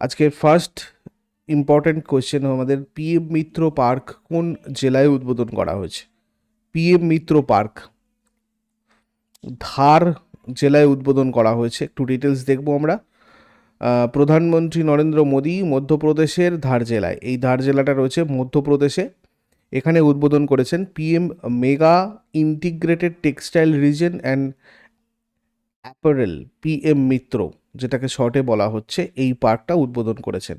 আজকে first important question আমাদের PM Mitra park কোন জেলায় উদ্বোধন করা হয়েছে? পিএম মিত্র পার্ক ধার জেলায় উদ্বোধন করা হয়েছে। একটু ডিটেলস দেখব আমরা। প্রধানমন্ত্রী নরেন্দ্র মোদী মধ্যপ্রদেশের ধার জেলায়, এই ধার জেলাটা রয়েছে মধ্যপ্রদেশে। এখানে উদ্বোধন করেছেন PM mega integrated textile region and apparel P M Mitra, যেটাকে শর্টে বলা হচ্ছে, এই পার্কটা উদ্বোধন করেছেন।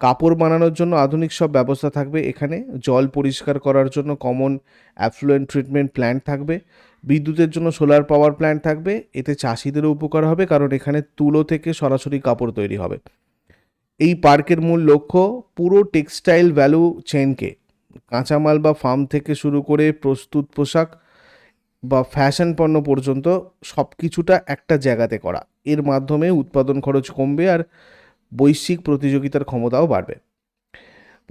কাপড় বানানোর জন্য আধুনিক সব ব্যবস্থা থাকবে এখানে। জল পরিষ্কার করার জন্য কমন অ্যাফ্লুয়েন্ট ট্রিটমেন্ট প্ল্যান্ট থাকবে। বিদ্যুতের জন্য সোলার পাওয়ার প্ল্যান্ট থাকবে। এতে চাষিদেরও উপকার হবে, কারণ এখানে তুলো থেকে সরাসরি কাপড় তৈরি হবে। এই পার্কের মূল লক্ষ্য পুরো টেক্সটাইল ভ্যালু চেনকে কাঁচামাল বা ফার্ম থেকে শুরু করে প্রস্তুত পোশাক বা ফ্যাশন পণ্য পর্যন্ত সব কিছুটা একটা জায়গাতে করা। এর মাধ্যমে উৎপাদন খরচ কমবে আর বৈশ্বিক প্রতিযোগিতার ক্ষমতাও বাড়বে।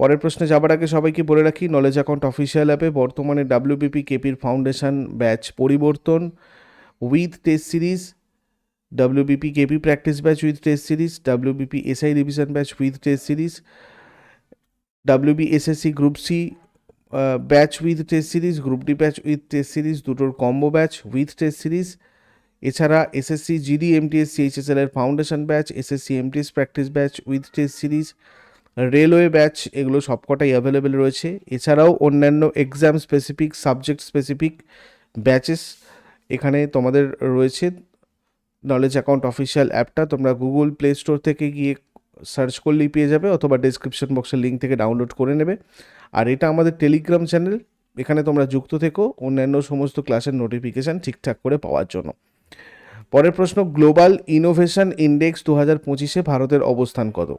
পরের প্রশ্নে যাবার আগে সবাইকে বলে রাখি নলেজ অ্যাকাউন্ট অফিসিয়াল অ্যাপে বর্তমানে ডাব্লিউবিপি কেপির ফাউন্ডেশন ব্যাচ পরিবর্তন with test series WBP KP practice batch with test series WBP SI revision batch with test series WB SSC group C batch with test series group D batch with test series দুটোর combo batch with test series এছাড়া SSC GD MTS CHSL এর foundation batch SSC MTS practice batch with test series railway batch এগুলো সবকটাই available রয়েছে। এছাড়াও অন্যান্য exam specific subject specific batches এখানে তোমাদের রয়েছে। নলেজ অ্যাকাউন্ট অফিসিয়াল অ্যাপটা তোমরা গুগল প্লে স্টোর থেকে গিয়ে সার্চ করলেই পেয়ে যাবে, অথবা ডেসক্রিপশন বক্সের লিঙ্ক থেকে ডাউনলোড করে নেবে। আর এটা আমাদের টেলিগ্রাম চ্যানেল এখানে তোমরা যুক্ত থেকো, অন্যান্য সমস্ত ক্লাসের নোটিফিকেশান ঠিকঠাক করে পাওয়ার জন্য। পরের প্রশ্ন গ্লোবাল ইনোভেশন ইন্ডেক্স দু হাজার পঁচিশে ভারতের অবস্থান কত?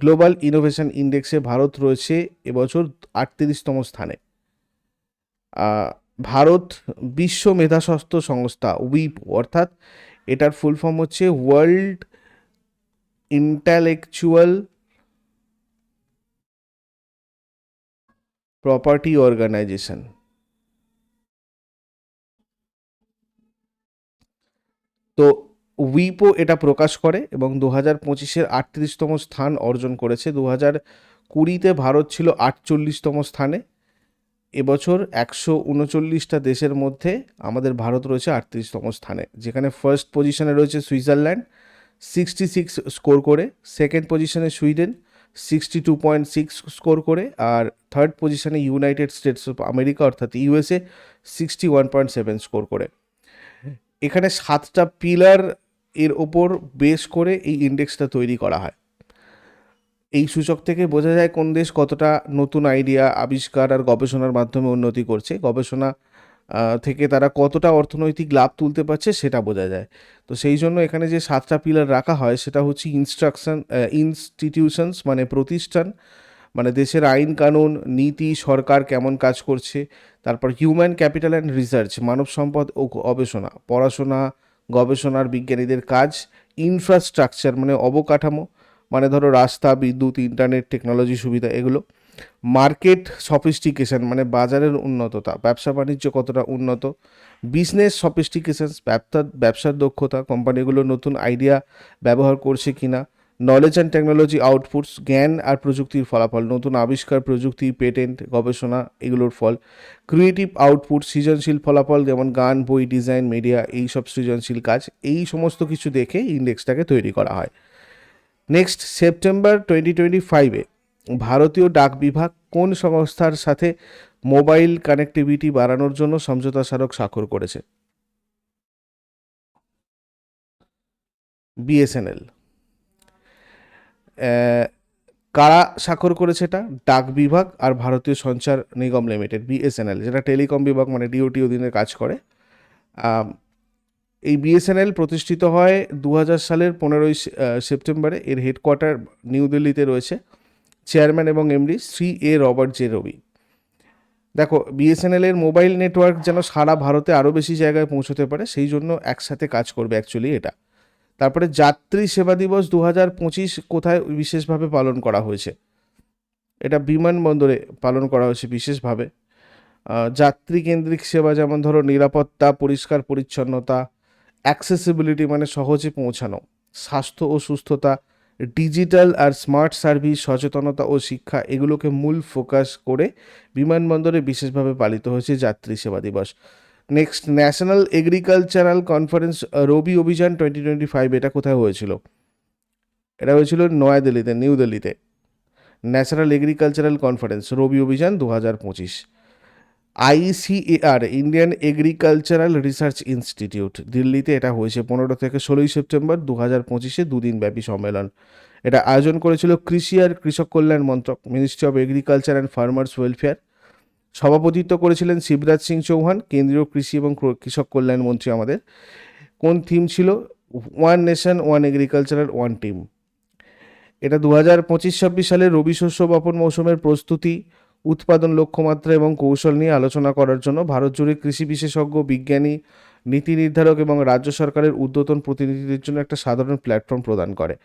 গ্লোবাল ইনোভেশন ইন্ডেক্সে ভারত রয়েছে এবছর আটত্রিশতম স্থানে। ভারত বিশ্ব মেধাস্বাস্থ্য সংস্থা, উইপ, অর্থাৎ এটার ফুল ফর্ম হচ্ছে ওয়ার্ল্ড ইন্টালেকচুয়াল প্রপার্টি অর্গানাইজেশন তো উইপো এটা প্রকাশ করে এবং দু হাজার পঁচিশের আটত্রিশতম স্থান অর্জন করেছে। দু হাজার কুড়িতে ভারত ছিল আটচল্লিশতম স্থানে। এবছর একশো উনচল্লিশটা দেশের মধ্যে আমাদের ভারত রয়েছে আটত্রিশতম স্থানে। যেখানে ফার্স্ট পজিশনে রয়েছে সুইজারল্যান্ড সিক্সটি সিক্স স্কোর করে সেকেন্ড পজিশনে Sweden sixty two point six score করে আর থার্ড পজিশনে ইউনাইটেড স্টেটস অফ আমেরিকা অর্থাৎ USA sixty one point seven score করে। এখানে সাতটা পিলার এর ওপর বেস করে এই ইন্ডেক্সটা তৈরি করা হয়। এই সূচক থেকে বোঝা যায় কোন দেশ কতটা নতুন আইডিয়া, আবিষ্কার আর গবেষণার মাধ্যমে উন্নতি করছে। গবেষণা থেকে তারা কতটা অর্থনৈতিক লাভ তুলতে পারছে সেটা বোঝা যায়। তো সেই জন্য এখানে যে সাতটা পিলার রাখা হয় সেটা হচ্ছে ইনস্ট্রাকশন ইনস্টিটিউশনস মানে প্রতিষ্ঠান মানে দেশের আইন কানুন, নীতি, সরকার কেমন কাজ করছে, তারপর হিউম্যান ক্যাপিটাল অ্যান্ড রিসার্চ মানব সম্পদ ও গবেষণা, পড়াশোনা, গবেষণার বিজ্ঞানীদের কাজ ইনফ্রাস্ট্রাকচার মানে অবকাঠামো মানে ধরো রাস্তা, বিদ্যুৎ ইন্টারনেট টেকনোলজি সুবিধা, এগুলো। মার্কেট সফিস্টিকেশন মানে বাজারের উন্নততা, ব্যবসা বাণিজ্য কতটা উন্নত, বিজনেস সফিস্টিকেশন, ব্যবসা, ব্যবসার দক্ষতা, কোম্পানিগুলো নতুন আইডিয়া ব্যবহার করছে কিনা নলেজ অ্যান্ড টেকনোলজি আউটপুটস জ্ঞান আর প্রযুক্তির ফলাফল, নতুন আবিষ্কার, প্রযুক্তি, পেটেন্ট, গবেষণা, এগুলোর ফল ক্রিয়েটিভ আউটপুট সৃজনশীল ফলাফল, যেমন গান, বই ডিজাইন মিডিয়া এই সব সৃজনশীল কাজ, এই সমস্ত কিছু দেখে ইন্ডেক্সটাকে তৈরি করা হয়। নেক্সট সেপ্টেম্বর টোয়েন্টি টোয়েন্টি ফাইভে ভারতীয় ডাক বিভাগ কোন সংস্থার সাথে মোবাইল কানেক্টিভিটি বাড়ানোর জন্য সমঝোতা স্মারক স্বাক্ষর করেছে? বিএসএনএল। কারা স্বাক্ষর করেছে এটা? ডাক বিভাগ আর ভারতীয় সঞ্চার নিগম লিমিটেড, বিএসএনএল, যেটা টেলিকম বিভাগ মানে ডিওটি অধীনে কাজ করে। এই বিএসএনএল প্রতিষ্ঠিত হয় দু হাজার সালের পনেরোই সেপ্টেম্বরে, এর হেডকোয়ার্টার নিউ দিল্লিতে রয়েছে। চেয়ারম্যান এবং MD Shri A Robert J Ravi. দেখো বিএসএনএল এর মোবাইল নেটওয়ার্ক যেন সারা ভারতে আরও বেশি জায়গায় পৌঁছতে পারে, সেই জন্য একসাথে কাজ করবে অ্যাকচুয়ালি এটা। তারপরে যাত্রী সেবা দিবস দু হাজার পঁচিশ কোথায় বিশেষভাবে পালন করা হয়েছে? এটা বিমানবন্দরে পালন করা হয়েছে বিশেষভাবে। যাত্রী কেন্দ্রিক সেবা যেমন ধরো নিরাপত্তা, পরিষ্কার পরিচ্ছন্নতা অ্যাক্সেসিবিলিটি মানে সহজে পৌঁছানো, স্বাস্থ্য ও সুস্থতা ডিজিটাল আর স্মার্ট সার্ভিস, সচেতনতা ও শিক্ষা এগুলোকে মূল ফোকাস করে বিমানবন্দরে বিশেষভাবে পালিত হয়েছে যাত্রী সেবা দিবস। Next, national agricultural conference Rabi Abhiyan twenty twenty five এটা কোথায় হয়েছিল? এটা হয়েছিল নয়াদিল্লিতে, নিউ দিল্লিতে। ন্যাশনাল এগ্রিকালচারাল কনফারেন্স, রবি অভিযান দু হাজার পঁচিশ। ICAR, Indian agricultural research institute, দিল্লিতে এটা হয়েছে পনেরো থেকে ষোলোই সেপ্টেম্বর দু হাজার পঁচিশে দুদিন ব্যাপী সম্মেলন। এটা আয়োজন করেছিল কৃষি আর কৃষক কল্যাণ মন্ত্রক ministry of agriculture and farmers welfare সভাপতিত্ব করেছিলেন শিবরাজ সিং চৌহান, কেন্দ্রীয় কৃষি এবং কৃষক কল্যাণ মন্ত্রী আমাদের। কোন থিম ছিল? One nation one agricultural one team এটা দু হাজার পঁচিশ ছাব্বিশ সালে রবি শস্য বপন মৌসুমের প্রস্তুতি উৎপাদন, লক্ষ্যমাত্রা এবং কৌশল নিয়ে আলোচনা করার জন্য ভারত জুড়ে কৃষি বিশেষজ্ঞ, বিজ্ঞানী, নীতি নির্ধারক এবং রাজ্য সরকারের উদ্যতন প্রতিনিধিদের জন্য একটা সাধারণ প্ল্যাটফর্ম প্রদান করে।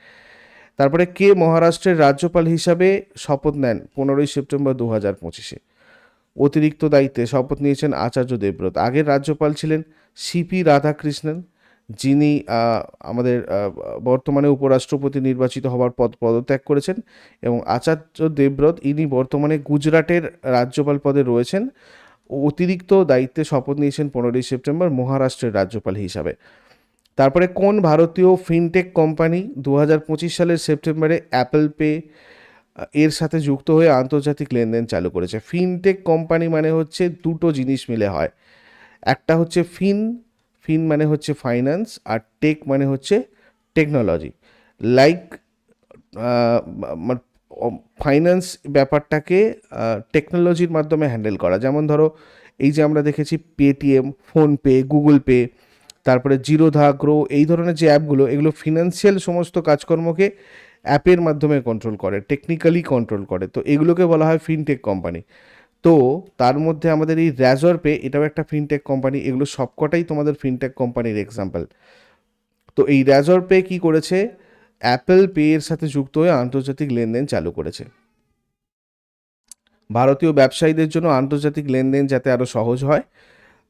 তারপরে কে মহারাষ্ট্রের রাজ্যপাল হিসাবে শপথ নেন পনেরোই সেপ্টেম্বর দু হাজার পঁচিশে। অতিরিক্ত দায়িত্বে শপথ নিয়েছেন আচার্য দেবব্রত। আগের রাজ্যপাল ছিলেন সিপি রাধাকৃষ্ণন। যিনি আমাদের বর্তমানে উপরাষ্ট্রপতি নির্বাচিত হওয়ার পদ, পদত্যাগ করেছেন এবং আচার্য দেবব্রত ইনি বর্তমানে গুজরাটের রাজ্যপাল পদে রয়েছেন। অতিরিক্ত দায়িত্বে শপথ নিয়েছেন পনেরোই সেপ্টেম্বর মহারাষ্ট্রের রাজ্যপাল হিসাবে। তারপরে কোন ভারতীয় ফিনটেক কোম্পানি দু হাজার পঁচিশ সালের সেপ্টেম্বরে অ্যাপল পে এর সাথে যুক্ত হয়ে আন্তর্জাতিক লেনদেন চালু করেছে। ফিনটেক কোম্পানি মানে হচ্ছে দুটো জিনিস মিলে হয়। একটা হচ্ছে ফিন ফিন মানে হচ্ছে ফাইন্যান্স আর টেক মানে হচ্ছে টেকনোলজি লাইক ফাইন্যান্স ব্যাপারটাকে টেকনোলজির মাধ্যমে হ্যান্ডেল করা। যেমন ধরো, এই যে আমরা দেখেছি পেটিএম ফোনপে গুগল পে তারপরে জিরোধা গ্রো এই ধরনের যে অ্যাপগুলো এগুলো ফিনান্সিয়াল সমস্ত কাজকর্মকে অ্যাপের মাধ্যমে কন্ট্রোল করে টেকনিক্যালি কন্ট্রোল করে। তো এগুলোকে বলা হয় ফিনটেক কোম্পানি তো তার মধ্যে আমাদের এই র্যাজর পে এটাও একটা ফিনটেক কোম্পানি এগুলো সবকটাই তোমাদের ফিনটেক কোম্পানির এক্সাম্পল তো এই র্যাজর পে কি করেছে? অ্যাপেল পে এর সাথে যুক্ত হয়ে আন্তর্জাতিক লেনদেন চালু করেছে। ভারতীয় ব্যবসায়ীদের জন্য আন্তর্জাতিক লেনদেন যাতে আরও সহজ হয়।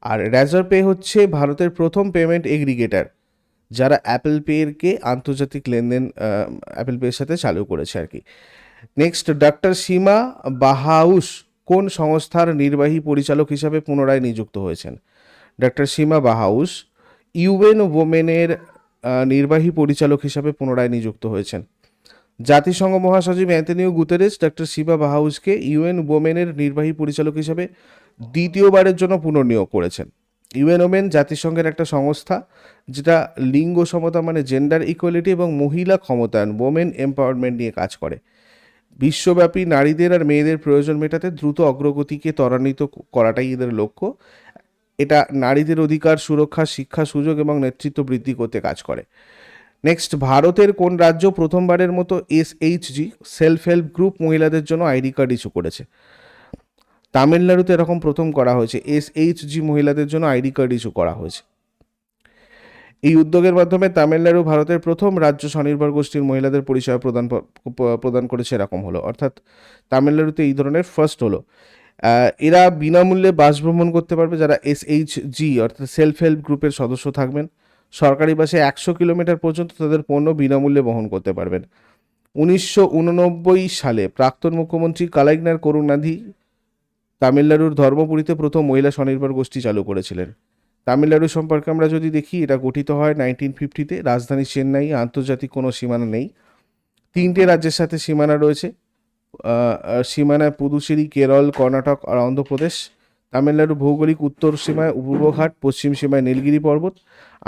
আর র্যাজর পে হচ্ছে ভারতের প্রথম পেমেন্ট এগ্রিগেটার যারা অ্যাপেল পেরকে আন্তর্জাতিক লেনদেন অ্যাপেল পের সাথে চালু করেছে আর কি। নেক্সট ডক্টর সীমা বাহাউস কোন সংস্থার নির্বাহী পরিচালক হিসাবে পুনরায় নিযুক্ত হয়েছেন? ডক্টর সীমা বাহাউস ইউএন ওমেনের নির্বাহী পরিচালক হিসাবে পুনরায় নিযুক্ত হয়েছেন। জাতিসংঘ মহাসচিব অ্যান্টনিও গুতেরেস, ডক্টর শিবা বাহাউসকে ইউএন ওমেনের নির্বাহী পরিচালক হিসাবে দ্বিতীয়বারের জন্য পুনর্নিয়োগ করেছেন। ইউএন ওমেন জাতিসংঘের একটা সংস্থা, যেটা লিঙ্গ সমতা মানে জেন্ডার ইকুয়ালিটি এবং মহিলা ক্ষমতায়ন ওমেন এম্পাওয়ারমেন্ট নিয়ে কাজ করে। বিশ্বব্যাপী নারীদের আর মেয়েদের প্রয়োজন মেটাতে দ্রুত অগ্রগতিকে ত্বরান্বিত করাটাই এদের লক্ষ্য। এটা নারীদের অধিকার, সুরক্ষা, শিক্ষা সুযোগ এবং নেতৃত্ব বৃদ্ধি করতে কাজ করে। নেক্সট, ভারতের কোন রাজ্য প্রথমবারের মতো S SHG self help group মহিলাদের জন্য আইডি কার্ড ইস্যু করেছে? তামিলনাড়ুতে এরকম প্রথম করা হয়েছে। এস এসএইচজি মহিলাদের জন্য আইডি কার্ড ইস্যু করা হয়েছে। এই উদ্যোগের মাধ্যমে তামিলনাড়ু ভারতের প্রথম রাজ্য স্বনির্ভর গোষ্ঠীর মহিলাদের পরিষেবা প্রদান প্রদান করেছে এরকম হলো। অর্থাৎ তামিলনাড়ুতে এই ধরনের ফার্স্ট হলো। এরা বিনামূল্যে বাস ভ্রমণ করতে পারবে যারা এস এসএইচজি অর্থাৎ সেলফ হেল্প গ্রুপের সদস্য থাকবেন। সরকারি বাসে একশো কিলোমিটার পর্যন্ত তাদের পণ্য বিনামূল্যে বহন করতে পারবেন। উনিশশো উননব্বই সালে প্রাক্তন মুখ্যমন্ত্রী কালাইগনার করুণাধি তামিলনাড়ুর ধর্মপুরীতে প্রথম মহিলা স্বনির্ভর গোষ্ঠী চালু করেছিলেন। তামিলনাড়ু সম্পর্কে আমরা যদি দেখি, এটা গঠিত হয় নাইনটিন ফিফটিতে রাজধানী চেন্নাই, আন্তর্জাতিক কোনো সীমানা নেই। তিনটে রাজ্যের সাথে সীমানা রয়েছে। সীমানায় পুদুচেরি, কেরল, কর্ণাটক আর অন্ধ্রপ্রদেশ। তামিলনাড়ু ভৌগোলিক উত্তর সীমায় পূর্বঘাট পশ্চিম সীমায় নীলগিরি পর্বত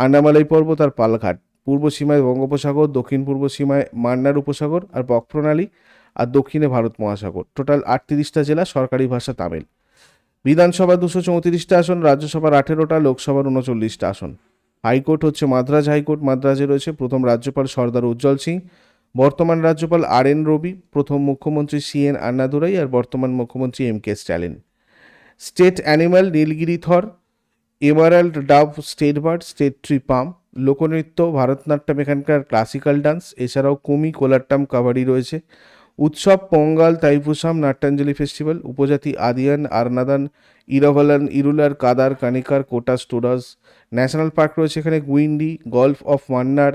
আন্নামালাই পর্বত আর পালঘাট। পূর্ব সীমায় বঙ্গোপসাগর, দক্ষিণ পূর্ব সীমায় মান্নার উপসাগর আর বকপ্রণালী আর দক্ষিণে ভারত মহাসাগর। টোটাল আটত্রিশটা জেলা সরকারি ভাষা তামিল। বিধানসভা দুশো চৌত্রিশটা আসন, রাজ্যসভার আঠেরোটা, লোকসভার উনচল্লিশটা আসন। হাইকোর্ট হচ্ছে মাদ্রাজ হাইকোর্ট, মাদ্রাজে রয়েছে প্রথম রাজ্যপাল সর্দার উজ্জ্বল সিং, বর্তমান রাজ্যপাল আর এন রবি, প্রথম মুখ্যমন্ত্রী সি এন আন্নাদুরাই আর বর্তমান মুখ্যমন্ত্রী M K Stalin. State animal Nilgiri tahr, emerald dove state bird, state tree palm, লোকনৃত্য, ভারতনাট্যম এখানকার ক্লাসিক্যাল ডান্স, এছাড়াও কুমি, কোলাট্টাম, কাবাডি রয়েছে। উৎসব, পঙ্গাল, তাইপুসাম, নাট্যাঞ্জলি ফেস্টিভ্যাল, উপজাতি আদিয়ান, আরনাদান, ইরাভালান, ইরুলার, কাদার, কানিকার কোটা স্টোরাস ন্যাশনাল পার্ক রয়েছে এখানে, গুইন্ডি, গল্ফ অফ মান্নার,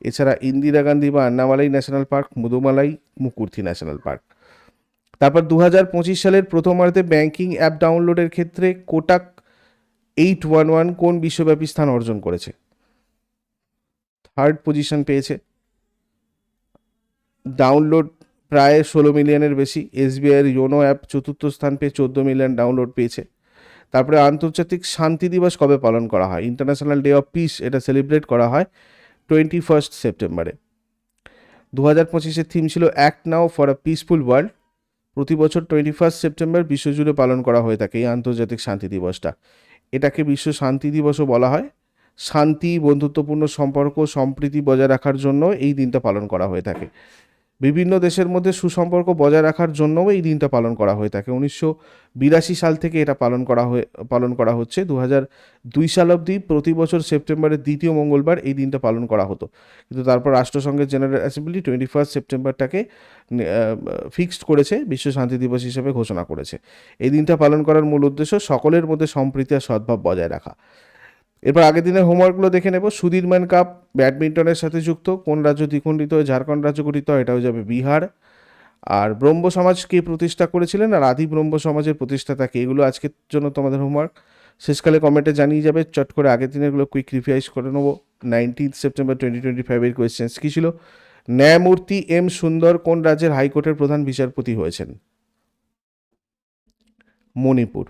এছাড়া ইন্দিরা গান্ধী বা Annamalai national park Mudumalai Mukurthi national park. তারপর দু হাজার পঁচিশ সালের প্রথমার্ধে ব্যাংকিং অ্যাপ ডাউনলোডের ক্ষেত্রে কোটাক এইট ওয়ান ওয়ান কোন বিশ্বব্যাপী স্থান অর্জন করেছে? থার্ড পজিশন পেয়েছে। ডাউনলোড প্রায় ষোলো মিলিয়নের বেশি এসবিআইয়ের ইয়োনো অ্যাপ চতুর্থ স্থান পেয়ে চোদ্দ মিলিয়ন ডাউনলোড পেয়েছে। তারপরে আন্তর্জাতিক শান্তি দিবস কবে পালন করা হয়? ইন্টারন্যাশনাল ডে অফ পিস এটা সেলিব্রেট করা হয় টোয়েন্টি ফার্স্ট সেপ্টেম্বরে দু হাজার পঁচিশের থিম ছিল act now for a peaceful world প্রতি বছর টোয়েন্টি ফার্স্ট সেপ্টেম্বর বিশ্বজুড়ে পালন করা হয়ে থাকে এই আন্তর্জাতিক শান্তি দিবসটা। এটাকে বিশ্ব শান্তি দিবসও বলা হয়। শান্তি, বন্ধুত্বপূর্ণ সম্পর্ক, সম্প্রীতি বজায় রাখার জন্য এই দিনটা পালন করা হয়ে থাকে। বিভিন্ন দেশের মধ্যে সুসম্পর্ক বজায় রাখার জন্যও এই দিনটা পালন করা হয়ে থাকে। উনিশশো বিরাশি সাল থেকে এটা পালন করা হয়ে, পালন করা হচ্ছে। দু হাজার দুই সাল অবধি প্রতি বছর সেপ্টেম্বরের দ্বিতীয় মঙ্গলবার এই দিনটা পালন করা হতো। কিন্তু তারপর রাষ্ট্রসংঘের জেনারেল অ্যাসেম্বলি টোয়েন্টি ফার্স্ট সেপ্টেম্বরটাকে ফিক্সড করেছে, বিশ্ব শান্তি দিবস হিসেবে ঘোষণা করেছে। এই দিনটা পালন করার মূল উদ্দেশ্য সকলের মধ্যে সম্প্রীতি আর সদ্ভাব বজায় রাখা। এরপর আগের দিনের হোমওয়ার্কগুলো দেখে নেব। সুধীরম্যান কাপ ব্যাডমিন্টনের সাথে যুক্ত। কোন রাজ্য দ্বিখণ্ডিত হয়ে ঝাড়খণ্ড রাজ্য গঠিত হয় এটা হয়ে যাবে বিহার। আর ব্রহ্ম সমাজ কে প্রতিষ্ঠা করেছিলেন? আর আদি ব্রহ্ম সমাজের প্রতিষ্ঠাতা কে? এগুলো আজকের জন্য তোমাদের হোমওয়ার্ক শেষকালে কমেন্টে জানিয়ে যাবে, চট করে আগের দিনেরগুলো কুইক রিভাইজ করে নেব। নাইনটিন্থ সেপ্টেম্বর টোয়েন্টি টোয়েন্টি ফাইভের কোয়েশ্চেন্স কী ছিল? ন্যায়মূর্তি এম সুন্দর কোন রাজ্যের হাইকোর্টের প্রধান বিচারপতি হয়েছেন? মণিপুর।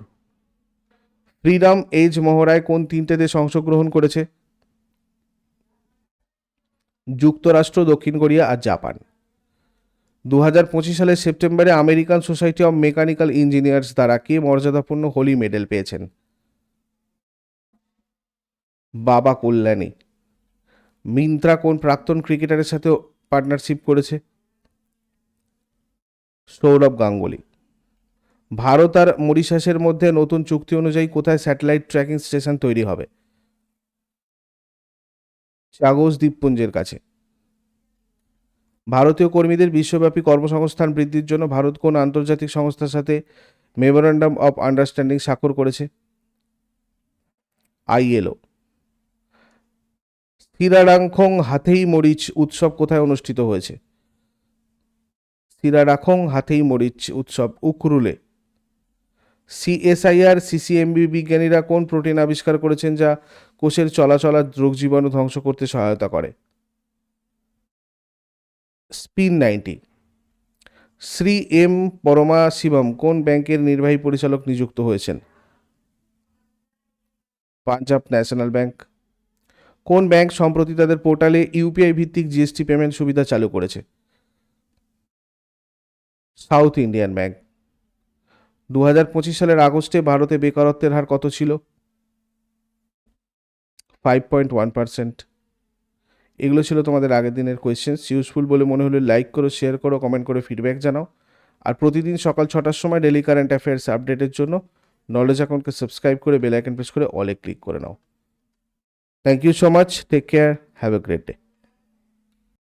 ফ্রিডম এজ মহড়ায় কোন তিনটে দেশ অংশগ্রহণ করেছে? যুক্তরাষ্ট্র, দক্ষিণ কোরিয়া আর জাপান। দু হাজার পঁচিশ সালের সেপ্টেম্বরে American society of mechanical engineers দ্বারা কে মর্যাদাপূর্ণ হোলি মেডেল পেয়েছেন? বাবা কল্যাণী। মিন্ত্রা কোন প্রাক্তন ক্রিকেটারের সাথে পার্টনারশিপ করেছে? সৌরভ গাঙ্গুলি। ভারত আর মরিশাসের মধ্যে নতুন চুক্তি অনুযায়ী কোথায় স্যাটেলাইট ট্র্যাকিং স্টেশন তৈরি হবে? চাগোস দ্বীপপুঞ্জের কাছে। ভারতীয় কর্মীদের বিশ্বব্যাপী কর্মসংস্থান বৃদ্ধির জন্য ভারত কোন আন্তর্জাতিক সংস্থার সাথে মেমোরান্ডাম অফ আন্ডারস্ট্যান্ডিং স্বাক্ষর করেছে? আইএলও। স্থিরাডাংখং হাতেই মরিচ উৎসব কোথায় অনুষ্ঠিত হয়েছে? স্থিরাডাখং হাতেই মরিচ উৎসব উকরুলে সিএসআইআর সিসিএমবি বিজ্ঞানীরা কোন প্রোটিন আবিষ্কার করেছেন যা কোষের চলাচল আর রোগ জীবাণু ধ্বংস করতে সহায়তা করে? Spin ninety. Shri M Paramasivam কোন ব্যাংকের নির্বাহী পরিচালক নিযুক্ত হয়েছেন? Punjab national bank. কোন ব্যাংক সম্প্রতি তাদের পোর্টালে ইউপিআই ভিত্তিক জিএসটি পেমেন্ট সুবিধা চালু করেছে? South Indian bank. দু হাজার পঁচিশ সালের আগস্টে ভারতে বেকারত্বের হার কত ছিল? ফাইভ পয়েন্ট ওয়ান পার্সেন্ট এগুলো ছিল তোমাদের আগের দিনের কোয়েশ্চেন্স ইউজফুল বলে মনে হলে লাইক করো শেয়ার করো কমেন্ট করে ফিডব্যাক জানাও। আর প্রতিদিন সকাল ছটার সময় ডেলি কারেন্ট অ্যাফেয়ার্স আপডেটের জন্য নলেজ অ্যাকাউন্টকে সাবস্ক্রাইব করে বেল আইকন প্রেস করে অলে ক্লিক করে নাও। Thank you so much take care have a great day